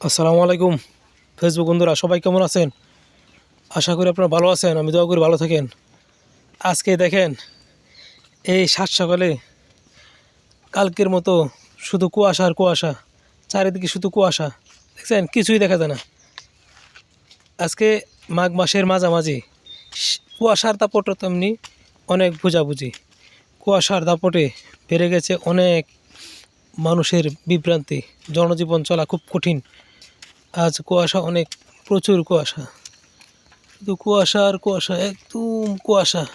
আসসালামু আলাইকুম। ফেসবুক বন্ধুরা, সবাই কেমন আছেন? আশা করি আপনারা ভালো আছেন, আমি দোয়া করি ভালো থাকেন। আজকে দেখেন, এই সাত সকালে কালকের মতো শুধু কুয়াশা আর কুয়াশা, চারিদিকে শুধু কুয়াশা, দেখছেন? কিছুই দেখা যায় না। আজকে মাঘ মাসের মাঝামাঝি, কুয়াশার দাপটও তেমনি অনেক বোঝাবুঝি। কুয়াশার দাপটে বেড়ে গেছে অনেক মানুষের বিভ্রান্তি, জনজীবন চলা খুব কঠিন। আজ কুয়াশা অনেক, প্রচুর কুয়াশা। শুধু কুয়াশা আর কুয়াশা, একদম কুয়াশা।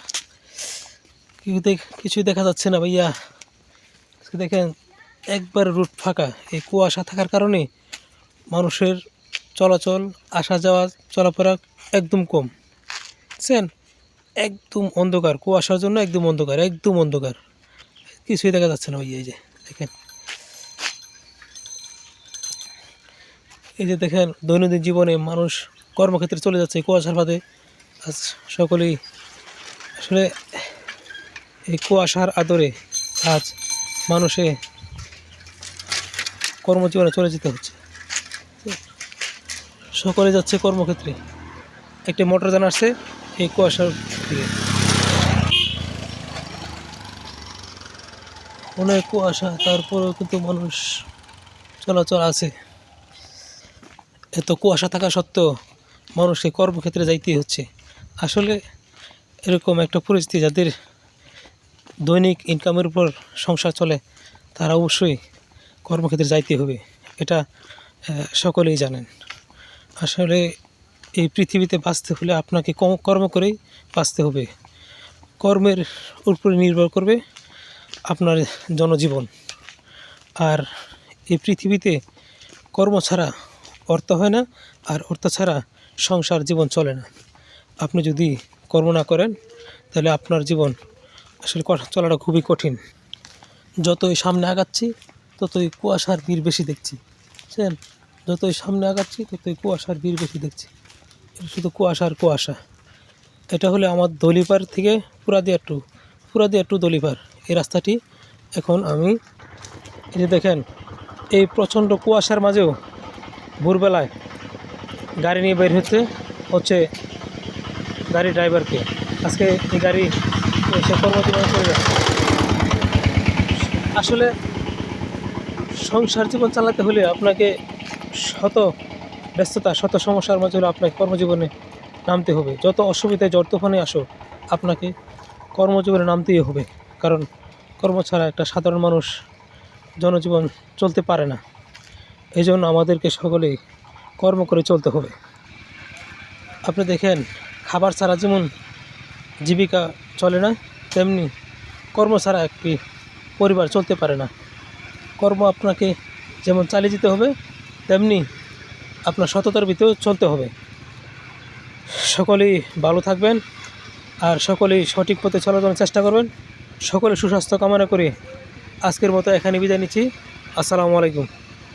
কিছুই দেখা যাচ্ছে না ভাইয়া। দেখেন, একবার রুট ফাঁকা। এই কুয়াশা থাকার কারণে মানুষের চলাচল, আসা যাওয়া, চলাফেরা একদম কম। বুঝছেন? একদম অন্ধকার। কুয়াশার জন্য একদম অন্ধকার একদম অন্ধকার। কিছুই দেখা যাচ্ছে না এই যে, দেখেন। এই যে দেখেন, দৈনন্দিন জীবনে মানুষ কর্মক্ষেত্রে চলে যাচ্ছে কুয়াশার ফাঁদে আজ সকলেই আসলে এই কুয়াশার আদরে আজ মানুষে কর্মজীবনে চলে যেতে হচ্ছে। সকলে যাচ্ছে কর্মক্ষেত্রে। একটি মোটর যান আসছে এই কুয়াশার দিকে। অনেক কুয়াশা, তারপরেও কিন্তু মানুষ চলাচল আছে। এত কুয়াশা থাকা সত্ত্বেও মানুষকে কর্মক্ষেত্রে যাইতেই হচ্ছে। আসলে এরকম একটা পরিস্থিতি যাদের দৈনিক ইনকামের উপর সংসার চলে, তারা অবশ্যই কর্মক্ষেত্রে যাইতে হবে। এটা সকলেই জানেন। আসলে এই পৃথিবীতে বাঁচতে হলে আপনাকে কর্ম করেই বাঁচতে হবে। কর্মের উপরে নির্ভর করবে আপনার জনজীবন। আর এই পৃথিবীতে কর্ম ছাড়া অর্থ হয় না আর অর্থ ছাড়া সংসার জীবন চলে না। আপনি যদি কর্ম না করেন, তাহলে আপনার জীবন আসলে চলাটা খুবই কঠিন। যতই সামনে আগাচ্ছি, ততই কুয়াশার ভিড় বেশি দেখছি। বুঝছেন? যতই সামনে আগাচ্ছি, ততই কুয়াশার ভিড় বেশি দেখছি। শুধু কুয়াশার কুয়াশা। এটা হলে আমার দলিপার থেকে পুরাদিয়া টু পুরাদিয়া টু দলিপার এই রাস্তাটি এখন আমি এই যে দেখেন, এই প্রচণ্ড কুয়াশার মাঝেও ভোরবেলায় গাড়ি নিয়ে বের হচ্ছে হচ্ছে গাড়ি ড্রাইভারকে। আজকে এই গাড়ি সে কর্মজীবনে চলে যাচ্ছে আসলে সংসার জীবন চালাতে হলে আপনাকে শত ব্যস্ততা, শত সমস্যার মাঝে হলে আপনাকে কর্মজীবনে নামতে হবে। যত অসুবিধায় যত তুফানে আসো, আপনাকে কর্মজীবনে নামতেই হবে। কারণ কর্ম ছাড়া একটা সাধারণ মানুষ জনজীবন চলতে পারে না। এই জন্য আমাদেরকে সকলেই কর্ম করে চলতে হবে। আপনি দেখেন, খাবার ছাড়া যেমন জীবিকা চলে না, তেমনি কর্ম ছাড়া একটি পরিবার চলতে পারে না। কর্ম আপনাকে যেমন চালিয়ে যেতে হবে, তেমনি আপনার সততার ভিতরেও চলতে হবে। সকলেই ভালো থাকবেন আর সকলেই সঠিক পথে চলার জন্য চেষ্টা করবেন। সকলে সুস্বাস্থ্য কামনা করে আজকের মতো এখানে বিদায় নিচ্ছি। আসসালামু আলাইকুম।